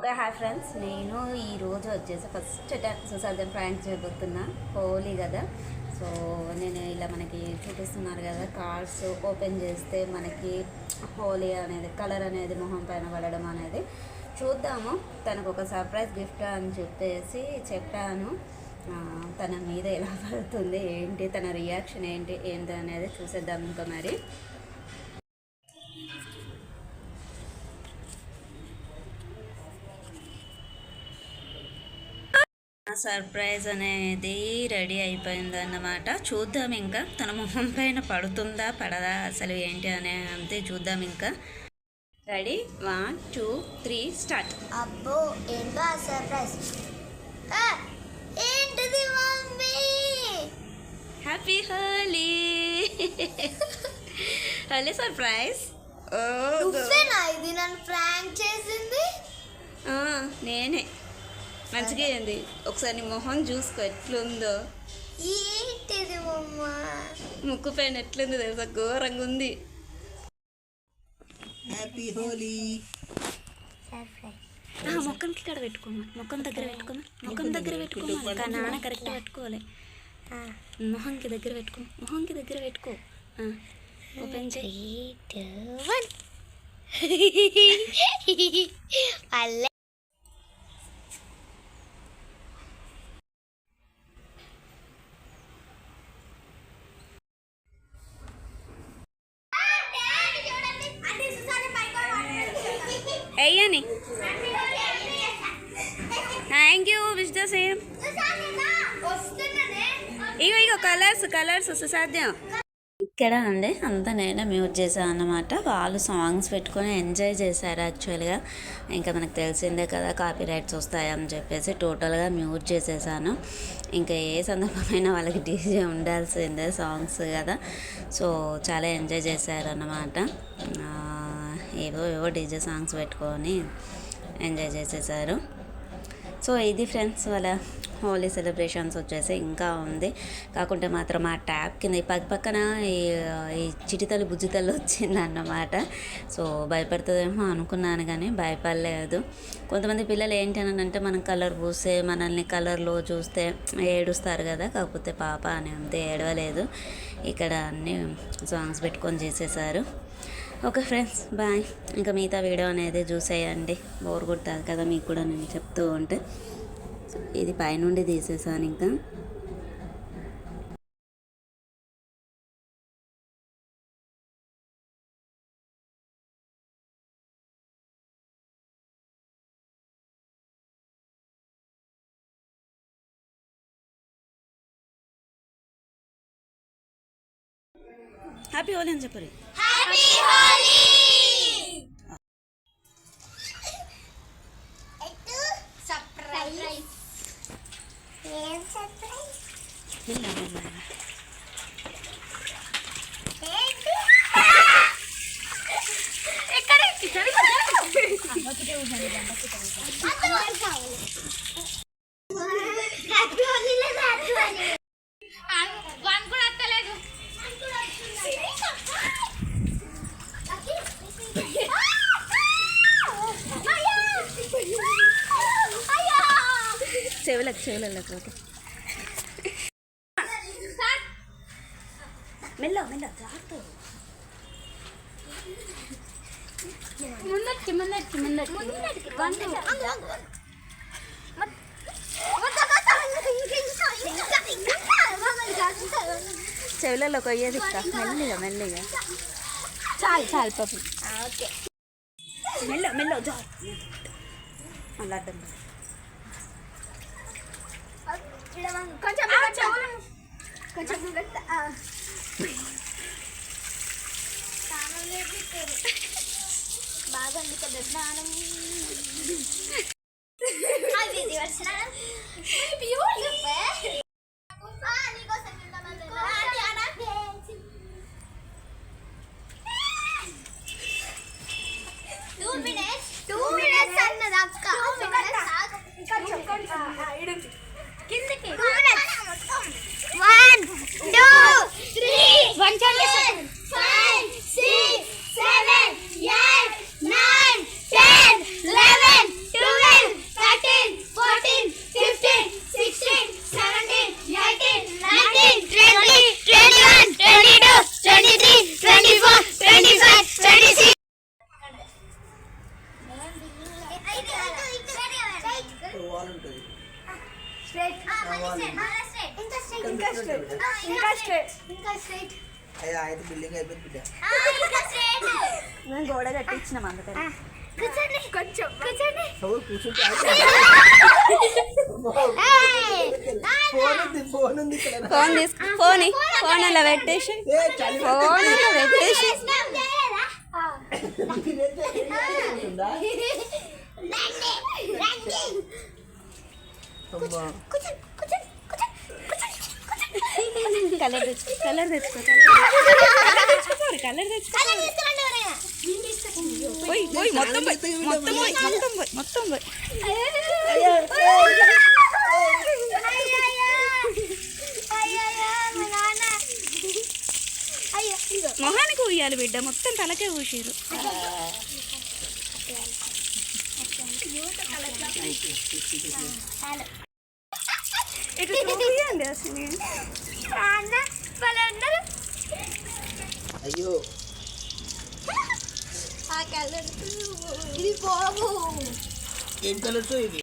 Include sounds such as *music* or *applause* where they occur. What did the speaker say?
Okay hi friends నేను ఈరోజు వచ్చేసి ఫస్ట్ టైం సుశాంతం ప్రాంక్ చేయబోతున్నా హోలీ కదా. సో నేను ఇలా మనకి చూపిస్తున్నారు కదా కార్డ్స్ ఓపెన్ చేస్తే మనకి హోలీ అనేది కలర్ అనేది మొహం పైన పడడం అనేది చూద్దాము. తనకు ఒక సర్ప్రైజ్ గిఫ్ట్ అని చెప్పేసి చెప్పాను. తన మీద ఎలా పడుతుంది ఏంటి తన రియాక్షన్ ఏంటి ఏంటి అనేది చూసేద్దాం ఇంకా మరి. సర్ప్రైజ్ అనేది రెడీ అయిపోయింది అన్నమాట చూద్దాం ఇంకా. తన మొహం పైన పడుతుందా పడదా అసలు ఏంటి అనే అంతే చూద్దాం ఇంకా. Ready? One two three start. అబ్బో ఏంటో ఆ సర్ప్రైజ్? ఏంటిది mummy? Happy Holi Holi surprise. నువ్వేనా ఇది నన్ను ప్రాంక్ చేసింది? నేనే. మంచిగా అయింది. ఒకసారి నీ మొహం చూసుకో ఎట్లుందో. ముక్కు పైన ఎట్లుంది తెలుసా? ఘోరంగా ఉంది. హ్యాపీ హోలీ సర్ప్రైజ్ ఆ, మొక్కనికి ఇక్కడ పెట్టుకోమా మొక్కం దగ్గర పెట్టుకోమా మొక్కం దగ్గర పెట్టుకోమా ఇంకా నాన్న కరెక్ట్ పెట్టుకోవాలి. మొహంకి దగ్గర పెట్టుకో. మొహంకి దగ్గర పెట్టుకో. ఆ, ఓపెన్ చేయి *laughs* త్రీ టూ వన్ అల్లే వెయ్యని thank you wish the same ఇగో ఇగో కలర్స్ కలర్స్ సుసాధ్యం. ఇక్కడ అండి అంతా నేనే మ్యూట్ చేశాను అన్నమాట. వాళ్ళు సాంగ్స్ పెట్టుకొని ఎంజాయ్ చేశారు యాక్చువల్గా ఇంకా మనకు తెలిసిందే కదా కాపీ రైట్స్ వస్తాయని చెప్పేసి టోటల్గా మ్యూట్ చేసేసాను. ఇంకా ఏ సందర్భమైనా వాళ్ళకి *laughs* డీజే ఉండాల్సిందే సాంగ్స్ కదా. సో చాలా ఎంజాయ్ చేశారు అన్నమాట ఆ, ఏవో ఏవో డీజే సాంగ్స్ పెట్టుకొని ఎంజాయ్ చేసేసారు. సో ఇది ఫ్రెండ్స్ వాళ్ళ హోలీ సెలబ్రేషన్స్ వచ్చేసి ఇంకా ఉంది. కాకుంటే మాత్రం ఆ ట్యాప్ కింద ఈ పక్క పక్కన ఈ ఈ చిటితలు బుజ్జితలు వచ్చిందన్నమాట. సో భయపడుతుందేమో అనుకున్నాను కానీ భయపడలేదు. కొంతమంది పిల్లలు ఏంటి అని అంటే మనం కలర్ పూస్తే మనల్ని కలర్లో చూస్తే ఏడుస్తారు కదా కాకపోతే పాప అని అంతే ఏడవలేదు. ఇక్కడ అన్ని సాంగ్స్ పెట్టుకొని చేసేసారు. Okay friends bye. ఇంకా మిగతా వీడియో అనేది చూసేయండి. బోర్ కొట్టాలి కదా మీకు కూడా నేను చెప్తూ ఉంటే. ఇది పైనుండి తీసేసాను ఇంకా. హ్యాపీ హోలీ అని చెప్పరు హ్యాపీ హోలీ చెవులకు చెవులకు ఓకే మెల్ల మెల్ల జాగ్రత్త ముందరికి ముందరికి ముందరికి చెవులలో కొయ్యేది ఇక్క మెల్లిగా మెల్లిగా చాలు చాలు పాపం ఓకే మెల్ల మెల్ల జాగ్రత్త మళ్ళీ అడ్డం రా. కొంచెం కొంచెం బాగా ఉంది కదా స్నానం. అది స్నానం టూ వాల్ ఉంటుంది స్ట్రైట్ ఇంకా స్ట్రైట్ ఇంకా స్ట్రైట్ ఇంకా ఇంకా స్ట్రైట్ ఇంకా స్ట్రైట్ అయ్యా అయితే బిల్డింగ్ అయిపోయింది బిడ్డ. ఇంకా స్ట్రైట్ మేము గోడ కట్టించినాం అందుకని కూర్చోండి. కొంచెం. కూర్చోండి! *laughs* ఫోన్ ఉంది ఫోన్ ఉంది ఇక్కడ. ఫోన్ తీసుకు. ఫోన్ ఇ- ఫోన్ అలా పెట్టేసి. ఫోన్ అలా పెట్టేసి స్నాప్ చేయలేదా? ఉంటుందా? రండి, రండి. అమ్మా కూర్చోండి, కూర్చోండి, కూర్చోండి, కూర్చోండి. కలర్ తెచ్చుకో కలర్ తెచ్చుకో తెచ్చుకో. పోయి పోయి మొత్తం పోయి మొత్తం పోయి మొత్తం పోయి మొత్తం పోయి. మొహానికి ఊయాలి బిడ్డ మొత్తం తలకే ఊసిరు. ఇట్లా చూపియండి అసలు నాన్న, వాళ్ళందరూ అయ్యో ఆ కలర్ ఇది బాబు ఏం కలర్స్ ఇది